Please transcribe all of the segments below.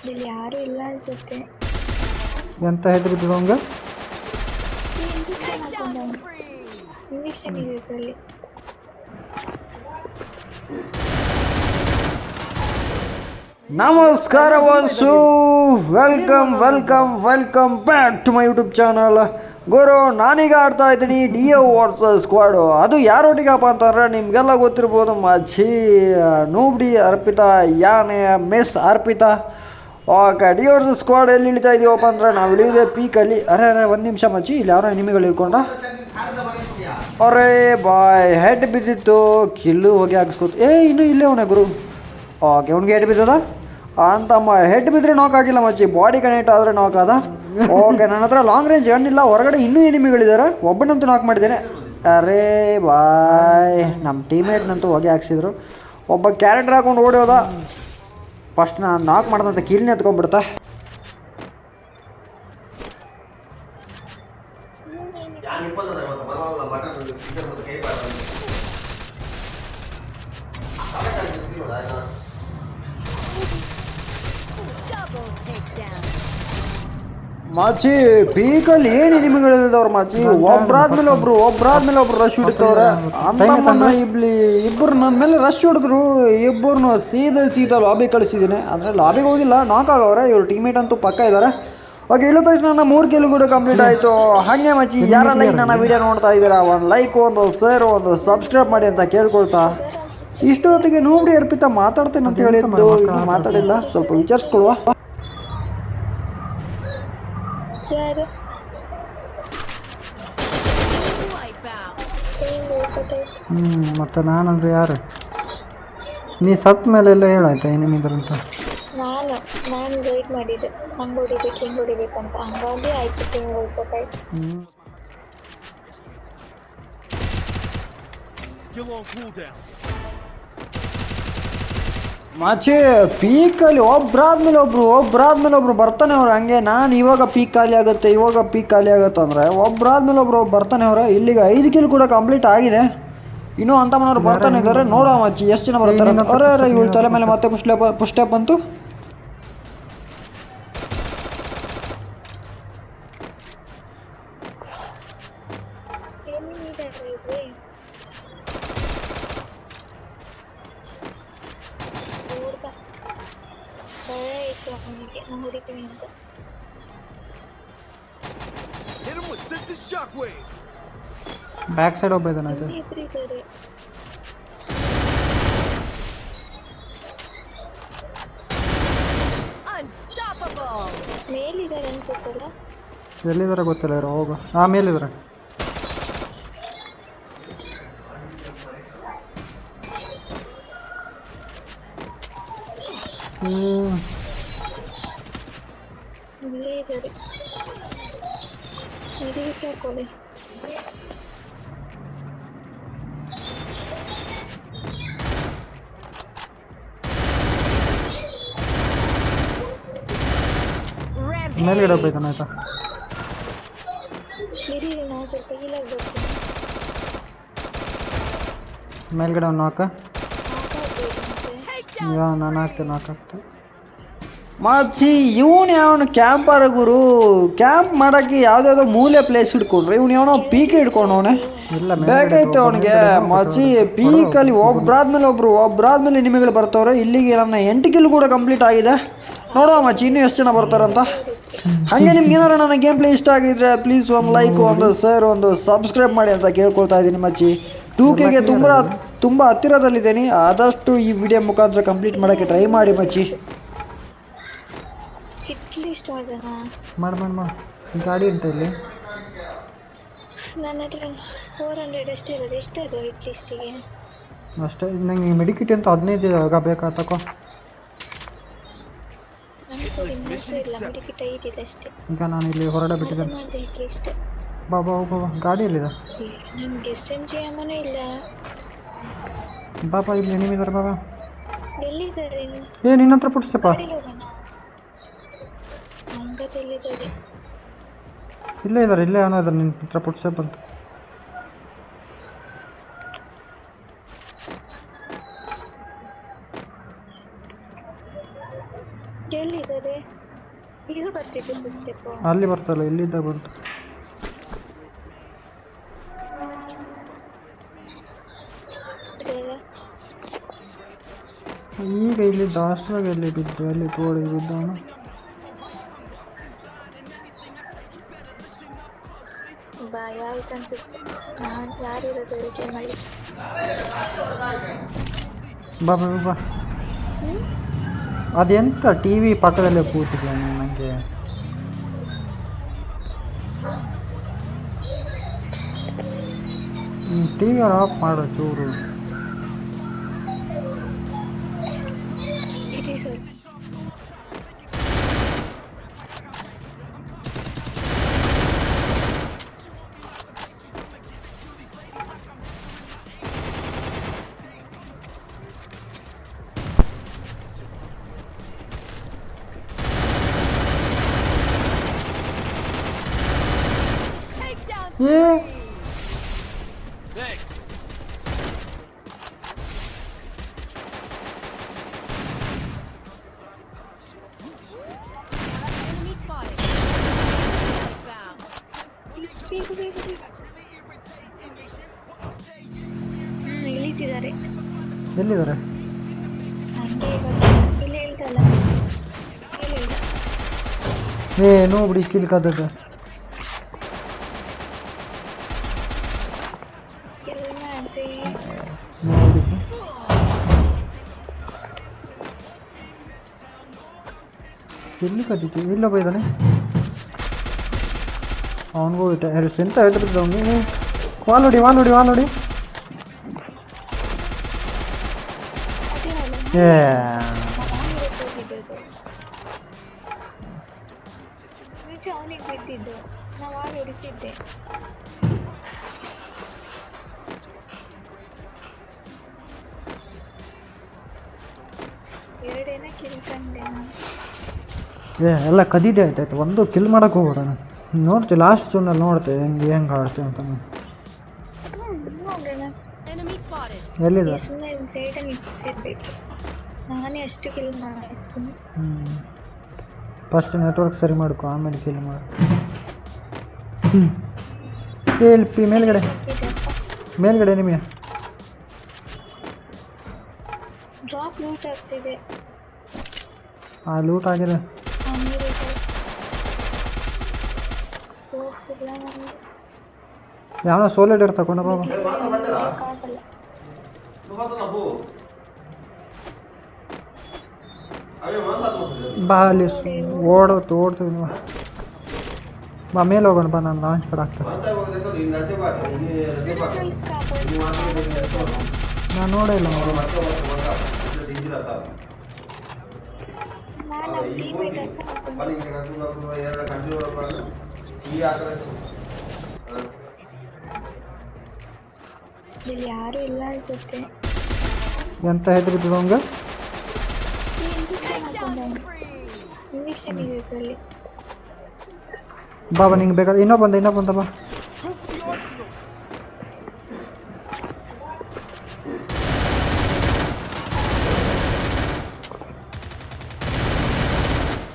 ಇಲ್ಲಿ ಯಾರು ಇಲ್ಲ ಅನ್ಸುತ್ತೆ. ಎಂತ ಹೆದ್ರು ಬಿದ್ದದ ಅವಂಗ ಇಂಜೆಕ್ಷನ್ ಹಾಕೊಂಡವನು ಇಂಜೆಕ್ಷನ್ ಇದೆ ಇದರಲ್ಲಿ. ನಮಸ್ಕಾರ Vasu. Welcome welcome welcome back to my YouTube channel ಗುರು, ನಾನೀಗ ಆಡ್ತಾ ಇದ್ದೀನಿ ಡಿ ಎ ವರ್ಸಸ್ ಸ್ಕ್ವಾಡು ಅದು ಯಾರೊಟ್ಟಿಗಪ್ಪ ಅಂತಂದ್ರೆ ನಿಮಗೆಲ್ಲ ಗೊತ್ತಿರ್ಬೋದು ಮಚ್ಚಿ ನೂಬ್ಡಿ ಅರ್ಪಿತಾ, ಯಾನೆ, miss Arpita. Okay D versus squad ಎಲ್ಲಿ ಇಳಿತಾ ಇದೀವಪ್ಪ ಅಂದ್ರೆ ನಾವು ಇಳಿಯೋದೇ ಪೀಕಲ್ಲಿ ಅರೆ ಅರೆ, ಒಂದು ನಿಮಿಷ ಮಚ್ಚಿ ಇಲ್ಲಿ ಯಾರೋ ನಿಮಿಗಳು ಇಳ್ಕೊಂಡ. ಅರೇ ಬಾಯ್ ಹೆಡ್ ಬಿದ್ದಿತ್ತು. ಕಿಲ್ಲು ಹೋಗಿ ಹಾಕಿಸ್ಕೊತು ಏ, ಇನ್ನೂ ಇಲ್ಲೇ ಅವನೇ ಗುರು. ಓಕೆ, ಅವ್ನಿಗೆ ಹೆಡ್ ಬಿದ್ದದ? ಅಂತಮ್ಮ ಹೆಡ್ ಬಿದ್ದರೆ ನಾಕ್ ಆಗಿಲ್ಲ ಮಚ್ಚಿ ಬಾಡಿ ಕನೆಕ್ಟ್ ಆದರೆ ನಾಕ್ ಓಕೆ, ನನ್ನ ಹತ್ರ ಲಾಂಗ್ ರೇಂಜ್ ಗಣ್ಣಿಲ್ಲ ಹೊರಗಡೆ ಇನ್ನೂ ಎನಿಮಿಗಳಿದ್ದಾರೆ ಒಬ್ಬನಂತೂ ನಾಕ್ ಮಾಡಿದ್ದೇನೆ. ಅರೇ, ಬಾಯ್. ನಮ್ಮ ಟೀಮೇಟ್ನಂತೂ ಹೊಗೆ ಹಾಕ್ಸಿದ್ರು. ಒಬ್ಬ ಕ್ಯಾರೆಕ್ಟರ್ ಹಾಕೊಂಡು ಓಡಿ ಹೋದ ಫಸ್ಟ್ ನಾನು ನಾಕ್ ಮಾಡ್ದಂತ ಕೀಲ್ನೇ ಎತ್ಕೊಂಡ್ಬಿಡ್ತಾ ಮಾಚಿ ಪೀಕಲ್ಲಿ ಏನು ಎನಿಮಿಗಳಿದ್ದವ್ರು ಮಾಚಿ? ಒಬ್ರಾದ್ಮೇಲೆ ಒಬ್ರು ಒಬ್ರಾದ್ಮೇಲೆ ಒಬ್ರು ರಶ್ ಹಿಡಿತವ್ರೆ. ಅಂತಮ್ಮನ್ನ ಇಬ್ಲಿ ಇಬ್ಬರು ನನ್ನ ಮೇಲೆ ರಶ್ ಹೊಡೆದ್ರು. ಇಬ್ಬರನ್ನು ಸೀದಾ ಸೀದಾ ಲಾಬಿ ಕಳಿಸಿದ್ದೀನಿ. ಅಂದರೆ ಲಾಬಿಗೆ ಹೋಗಿಲ್ಲ ನಾಕ್ ಆಗವ್ರೆ. ಇವ್ರು ಟೀಮೇಟ್ ಅಂತೂ ಪಕ್ಕ ಇದ್ದಾರೆ ಓಕೆ ಇಳಿದ ತಕ್ಷಣ ನನ್ನ ಮೂರು ಕಿಲು ಕೂಡ ಕಂಪ್ಲೀಟ್ ಆಯಿತು. ಹಾಗೆ ಮಾಚಿ ಯಾರೆಲ್ಲ ಲೈಕ್ ನನ್ನ ವಿಡಿಯೋ ನೋಡ್ತಾ ಇದ್ದೀರಾ? ಒಂದು ಲೈಕ್ ಒಂದು ಶೇರ್ ಒಂದು ಸಬ್ಸ್ಕ್ರೈಬ್ ಮಾಡಿ ಅಂತ ಕೇಳ್ಕೊಳ್ತಾ. ಇಷ್ಟೊತ್ತಿಗೆ ನೋಡಿ ಅರ್ಪಿತ ಮಾತಾಡ್ತೇನೆ ಅಂತ ಹೇಳಿದ್ದು ಇನ್ನೂ ಮಾತಾಡಿಲ್ಲ. ಸ್ವಲ್ಪ ವಿಚಾರಿಸ್ಕೊಳುವ ಯಾರು? ಹ್ಞೂ ಮತ್ತು ನಾನಂದ್ರೆ ಯಾರು? ನೀ ಸತ್ತ ಮೇಲೆ ಎಲ್ಲ ಹೇಳಾಯ್ತಾ ಏನೇನಿದ್ರಂತ ನಾನು ನಾನು ಗೈಡ್ ಮಾಡಿದ್ದೆ. ಹಂಗೆ ಹೊಡಿಬೇಕು ಹಿಂಗೆ ಹೊಡಿಬೇಕಂತ ಹಂಗಾಗಿ ಆಯ್ತು ಹಿಂಗೆ ಹೋಗ್ಬೇಕಾಯ್ತು. ಹ್ಞೂ Skill on cooldown. ಮಾಚೆ ಪೀಕಲ್ಲಿ ಒಬ್ಬರಾದ್ಮೇಲೆ ಒಬ್ರು ಒಬ್ಬರಾದ್ಮೇಲೆ ಒಬ್ರು ಬರ್ತಾನೆ ಅವ್ರು ಹಂಗೆ. ನಾನು ಇವಾಗ ಪೀಕ್ ಖಾಲಿ ಆಗುತ್ತೆ, ಇವಾಗ ಪೀಕ್ ಖಾಲಿ ಆಗುತ್ತೆ ಅಂದರೆ ಒಬ್ಬರಾದ್ಮೇಲೆ ಒಬ್ರು ಬರ್ತಾನೆ ಅವ್ರೆ. ಇಲ್ಲಿಗೆ ಐದು ಕಿಲ್ ಕೂಡ ಕಂಪ್ಲೀಟ್ ಆಗಿದೆ. ಇನ್ನೂ ಅಂತ ಮನೋರು ಬರ್ತಾನೆ ಇದ್ದಾರೆ. ನೋಡೋ ಮಾಚಿ, ಎಷ್ಟು ಜನ ಬರ್ತಾರೆ ಅರೇ ಇವಳು ತಲೆ ಮೇಲೆ ಮತ್ತೆ ಪುಷ್ಟೆ ಪುಷ್ಟೆ ಬಂತು ಏನಿದೆ ಇಲ್ಲಿ ಹುಡ್ಗ ಭಯ ಆಯ್ತು ಅವನಿಗೆ ನಾನು ಹೊಡಿತೀನಿ ಅಂತ Hit him with sensitive shockwave. Back side ಒಬ್ಬ ಇದ್ದಾನೆ ಇದ್ದಾರೆ ಮೇಲಿದ್ದಾರೆ ಅನ್ಸುತ್ತಲ್ಲ? ಎಲ್ಲಿದ್ದಾರೆ ಗೊತ್ತಿಲ್ಲ ಇರೋ ಹೋಗು. ಹಾಂ ಮೇಲಿದ್ದಾರೆ. ಹ್ಞೂ ಇಲ್ಲೇ ಇದ್ದಾರೆ ಇದಕ್ಕೆ ಹಾಕೊಳ್ಳಿ ಮೇಲ್ಗಡೆ ಒಬ್ಬ ಇದ್ದಾನೆ ಆಯ್ತಾ ಇರಿ ನಾವು ಸ್ವಲ್ಪ ಇಲ್ಲಾಗಿ ಬರ್ತೀನಿ ಮೇಲ್ಗಡೆ ಒಂದು ನಾಲ್ಕು ಮಾತಾಡ್ಬೇಡಿ ಮತ್ತೆ ಯಾ ನಾನು ಹಾಕ್ತೇನೆ ನಾಲ್ಕು ಹಾಕ್ತೇನೆ ಮಚ್ಚಿ ಇವನು ಯಾವನು ಕ್ಯಾಂಪರ ಗುರು ಕ್ಯಾಂಪ್ ಮಾಡೋಕ್ಕೆ ಯಾವ್ದಾದ್ರು ಮೂಲೆ ಪ್ಲೇಸ್ ಹಿಡ್ಕೊಂಡ್ರೆ ಇವನು ಯಾವನೋ ಪೀಕ್ ಹಿಡ್ಕೊಂಡವನೆ. ಬೇಕಾಯ್ತು ಅವನಿಗೆ. ಮಚ್ಚಿ ಪೀಕಲ್ಲಿ ಒಬ್ಬರಾದ್ಮೇಲೆ ಒಬ್ಬರು ಒಬ್ಬರಾದ್ಮೇಲೆ ನಿಮಗೆ ಬರ್ತವ್ರೆ. ಇಲ್ಲಿಗೆ ನನ್ನ ಎಂಟು ಕಿಲ್ ಕೂಡ ಕಂಪ್ಲೀಟ್ ಆಗಿದೆ. ನೋಡುವ ಮಚ್ಚಿ ಇನ್ನೂ ಎಷ್ಟು ಜನ ಬರ್ತಾರಂತ. ಹಾಗೆ ನಿಮ್ಗೆ ಏನಾರು ನನ್ನ ಗೇಮ್ ಪ್ಲೇ ಇಷ್ಟ ಆಗಿದ್ರೆ ಪ್ಲೀಸ್ ಒಂದು ಲೈಕ್ ಒಂದು ಸರ್ ಒಂದು ಸಬ್ಸ್ಕ್ರೈಬ್ ಮಾಡಿ ಅಂತ ಕೇಳ್ಕೊಳ್ತಾ ಇದ್ದೀನಿ ಮಚ್ಚಿ ಟೂ ಕೆಗೆ ತುಂಬ ತುಂಬ ಹತ್ತಿರದಲ್ಲಿದ್ದೀನಿ. ಆದಷ್ಟು ಈ ವಿಡಿಯೋ ಮುಖಾಂತರ ಕಂಪ್ಲೀಟ್ ಮಾಡೋಕ್ಕೆ ಟ್ರೈ ಮಾಡಿ ಮಚ್ಚಿ ಹಿಟ್ ಲಿಸ್ಟ್ ಮಾಡೋಣ ಮಾಡಿ ಮಾಡಿ ಮಾಡಿ ಗಾಡಿ ಉಂಟು ಇಲ್ಲಿ ನನ್ನ ಹತ್ರ ಫೋರ್ ಹಂಡ್ರೆಡ್ ಅಷ್ಟೇ ಇರೋದು ಎಷ್ಟು ಅದು ಹಿಟ್ ಲಿಸ್ಟಿಗೆ ಅಷ್ಟೇ ನಂಗೆ ಮೆಡಿಕಿಟ್ ಅಂತ ಹದಿನೈದು ಆಗ ಬೇಕಾ ತಗೋ ನನಗೆ ಕೊಡಿ ಮಾತ್ರ ಇಲ್ಲ ಮೆಡಿಕಿಟ್ ಐದಿದೆ ಅಷ್ಟೇ ಈಗ ನಾನು ಇಲ್ಲಿ ಹೊರಡೆ ಅದು ಬಿಟ್ಟಿದ್ದೇನೆ ಮಾಡಿದೆ ಹಿಟ್ ಲಿಸ್ಟ್ ಬಾ ಬಾ ಹೋಗು ಬಾ ಗಾಡಿ ಎಲ್ಲಿದೆ ನನಗೆ ಎಸ್ ಎಂ ಜಿ ಅಮ್ಮನೂ ಇಲ್ಲ ಬಾ ಬಾ ಇಲ್ಲಿ ನಿಮಿದ್ದಾರೆ ಬಾಬಾ ಎಲ್ಲಿದ್ದಾರೆ ಏ ನಿನ್ನ ಹತ್ರ ಪುಟ್ಸಪ್ಪ ಇಲ್ಲೇ ಇದಾರೆ ಇಲ್ಲೇ ಏನೋ ಇದಾರೆ ನಿನ್ನ ಹತ್ರ ಪುಟ್ಸೆ ಬಂತು. ಅಲ್ಲಿ ಬರ್ತಲ್ಲ ಇಲ್ಲಿದ್ದ ಬಂತು. ಈಗ ಇಲ್ಲಿ ದಾಸ್ತಾಗ ಎಲ್ಲಿ ಬಿದ್ದು ಅಲ್ಲಿ ತೋಡಿ ಬಿದ್ದಾನ ಆಯ್ತು ಅನ್ಸುತ್ತೆ ನಾನು ಯಾರಿರೋದು ಹೇಳಿ ಗೇಮಲ್ಲಿ ಬಾ ಬಾ ಬಾ ಅದೆಂತ ಟಿ ವಿ ಪಕ್ಕದಲ್ಲೇ ಕೂತಿದ್ಯಾ ನೀನು ನನಗೆ ಟಿ ವಿ ಆಫ್ ಮಾಡೋ, ಚೂರು. ಇರಿ ಸರ್. ಎಲ್ಲಿದ್ದಾರೆ ಹಂಗೆ ಈಗ ಇಲ್ಲಿ ಹೇಳ್ದಲ್ಲ ಇಲ್ಲಿ ಹೇಳ್ದ ಏ ನೋಬಿಡಿ ಕಿಲ್ಕದದ್ದು ಎಲ್ಲ ಮಾಡ್ದೆ ನೋಡಿ ಎಲ್ಲಿ ಕಟ್ಟಿತ್ತು ಇಲ್ಲೊಬ್ಬ ಇದ್ದಾನೆ ಅವನಿಗೂ ಎಂತ ಹೇಳ್ತಿದ್ದ ಅವನು ವಾಲ್ ನೋಡಿ ವಾಲ್ ನೋಡಿ ವಾಲ್ ನೋಡಿ ಅದೇ ಅಲ್ಲ ಏ ನಾವು ಏ, ಎಲ್ಲ ಕದೀದೆ ಆಯ್ತಾಯ್ತು ಒಂದು ಕಿಲ್ ಮಾಡಕ್ಕೆ ಹೋಗ್ಬೇಡ ನೋಡ್ತೀವಿ ಲಾಸ್ಟ್ ಜೂನಲ್ಲಿ ನೋಡ್ತೆ ಹೆಂಗೆ ಹೆಂಗೆ ಆಡ್ತೀವಿ ಅಂತ. Enemy spotted. ಎಲ್ಲಿದೆ? ಸುಮ್ಮನೆ ಒಂದು ಸೈಡಲ್ಲಿ ನಿಲ್ಸಿರ್ಬೇಕು ನಾನೇ ಅಷ್ಟು ಕಿಲ್ ಮಾಡ್ತೀನಿ. ಹ್ಞೂ ಫಸ್ಟ್ ನೆಟ್ವರ್ಕ್ ಸರಿ ಮಾಡ್ಕೊ ಆಮೇಲೆ ಕಿಲ್ ಮಾಡು. ಹ್ಞೂ ಇಲ್ಲಿ ಪಿ ಮೇಲ್ಗಡೆ. ಮೇಲ್ಗಡೆ ನಿಮಗೆ. ಡ್ರಾಪ್ ಲೂಟ್ ಆಗ್ತಿದೆ. ಆ ಲೂಟ್ ಆಗಿದೆ. ಸ್ಕೋಪ್ ಇಲ್ಲ ನನಗೆ ಯಾವ ಸೋಲಿಡರ್ ತಗೊಂಡ ಬಾಬಾ ಬಾ ಅಲ್ಲಿ ಓಡೋತು ಓಡ್ತೀವಿ ನೀವು. ಬಾ ಮೇಲೆ ಹೋಗೋಣ ಬಾ ನಾನು ಲಾಂಚ್ ಕಡೆ ಆಗ್ತದೆ ನಾನು ನೋಡೇ ಇಲ್ಲ. ಮಗ ಇಲ್ಲಿ ಯಾರು ಇಲ್ಲ ಅನ್ಸುತ್ತೆ ಎಂತ ಹೆದರಿದ್ದು ಹಂಗೆ ಇಂಜೆಕ್ಷನ್ ಹಾಕೊಂಡ ಇಂಜೆಕ್ಷನ್ ಇದೆ ಇದರಲ್ಲಿ ಬಾಬಾ ನಿಂಗೆ ಬೇಕಾದ್ರೆ ಇನ್ನೂ ಬಂದ ಇನ್ನೂ ಬಂದ ಬಾ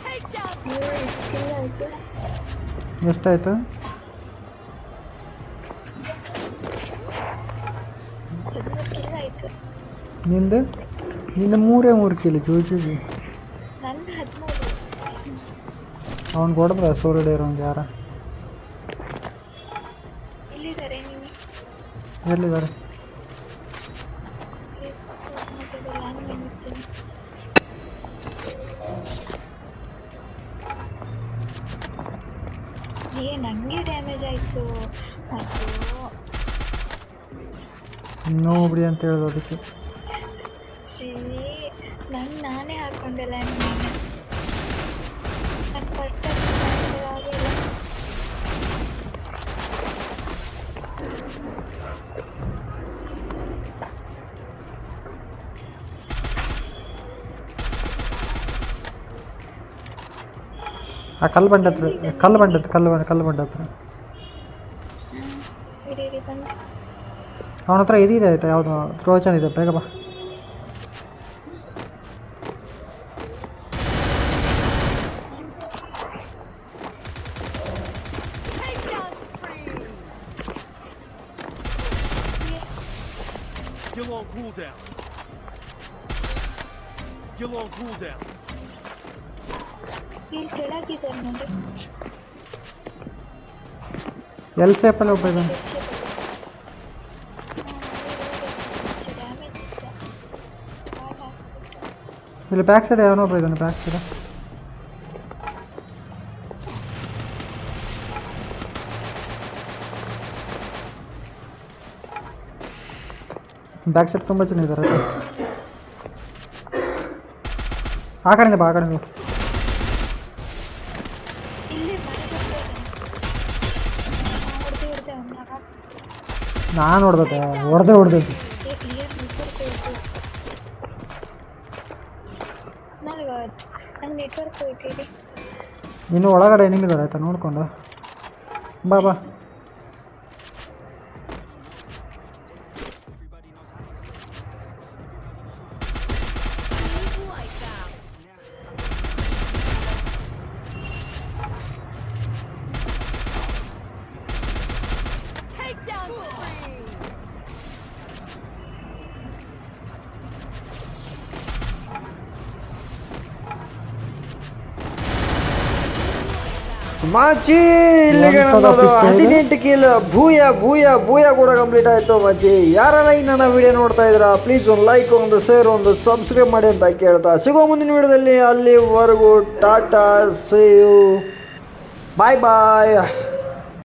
Take down. ಅಯ್ಯೋ ಎಷ್ಟು ಕಿಲ್ ಆಯ್ತು ಎಷ್ಟಾಯ್ತು ನಿಂದು? ನಿನ್ನ ಮೂರೇ ಮೂರು ಕಿಲೋ ಜೂಜಿಗೆ. ಅವ್ನು ಕೊಡದ್ರ ಸೂರ್ಯಡೆ ಅವ್ನಿಗೆ ಯಾರ? ಎಲ್ಲಿದ್ದಾರೆ ಏ ನನಗೆ ಡ್ಯಾಮೇಜ್ ಆಯಿತು. ಇನ್ನೊಬ್ರಿ ಅಂತ ಹೇಳೋದು ಅದಕ್ಕೆ ಸಿರಿ ನಂಗೆ ನಾನೇ ಹಾಕೊಂಡೆಲ್ಲ ನಾನು ಪರ್ಫೆಕ್ಟ್ ಆಗಿಲ್ಲ ಆ ಕಲ್ಲು ಬಂಡೆ ಹತ್ರ ಕಲ್ಲು ಬಂಡೆ ಹತ್ರ ಕಲ್ಲು ಬಂಡೆ ಕಲ್ಲು ಬಂಡೆ Vamos a traer y te auto. Aprovechan y te pega, ಇಲ್ಲಿ ಬ್ಯಾಕ್ ಸೈಡ್ ಯಾವನೋ ಒಬ್ಬ ಇದ್ದಾನೆ ಬ್ಯಾಕ್ ಸೈಡ್ ಬ್ಯಾಕ್ ಸೈಡ್ ತುಂಬ ಜನ ಇದ್ದಾರೆ ಆ ಕಡೆಯಿಂದ ಬಾ ಆ ಕಡೆಯಿಂದ ಬಾ. ಇಲ್ಲಿ ಮನೆಗೆ ಹೊಡೆದು ಹೊಡೆದು ಅವನ್ನ ನಾನು ಹೊಡೆದತೆ ಇನ್ನು ಒಳಗಡೆ ನಿಮ್ಮಿದ್ದಾರೆ ಆಯ್ತಾ? ನೋಡ್ಕೊಂಡು. ಬಾ ಬಾ. ಮಾಚಿ ಇಲ್ಲಿಗೆ ನನ್ನದು? ಹದಿನೆಂಟು ಕಿಲ್ ಭೂಯ ಭೂಯ ಭೂಯ ಕೂಡ ಕಂಪ್ಲೀಟ್ ಆಯಿತು ಮಾಚಿ. ಯಾರೆಲ್ಲ ಈ ನನ್ನ ವಿಡಿಯೋ ನೋಡ್ತಾ ಇದ್ದೀರಾ ಪ್ಲೀಸ್ ಒಂದು ಲೈಕ್ ಒಂದು ಶೇರ್ ಒಂದು ಸಬ್ಸ್ಕ್ರೈಬ್ ಮಾಡಿ ಅಂತ ಕೇಳ್ತಾ. ಸಿಗೋ ಮುಂದಿನ ವಿಡಿಯೋದಲ್ಲಿ ಅಲ್ಲಿವರೆಗೂ ಟಾಟಾ ಸೇಯು ಬಾಯ್ ಬಾಯ್